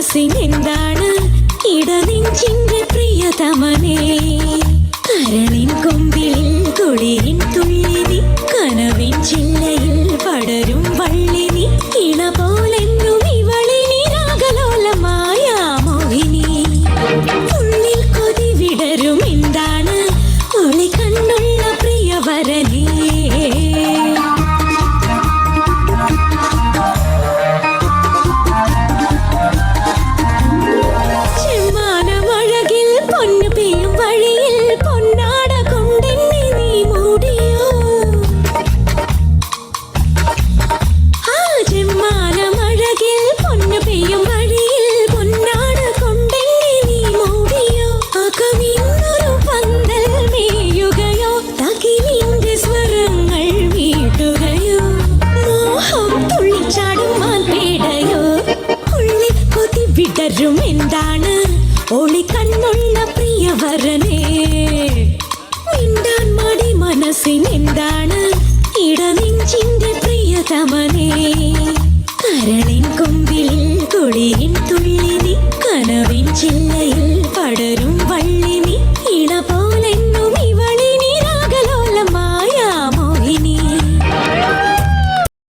മനസ്സിനെന്താണ്? ഇടനെഞ്ചിന്റെ പ്രിയതമനേ. കരളിൻ കൊമ്പിൽ തുളിയിൻ തുള്ളിനി കനവിൻ ചില്ലയിൽ പടരും വള്ളിനി ഇണ പോലെന്നും വിടരും എന്താണ്? ഒളി കണ്ണുള്ള പ്രിയവരനേ. മിണ്ടാൻ മടി മനസ്സിനെന്താണ്? ഇടനെഞ്ചിന്റെ പ്രിയതമനേ. കരളിൻ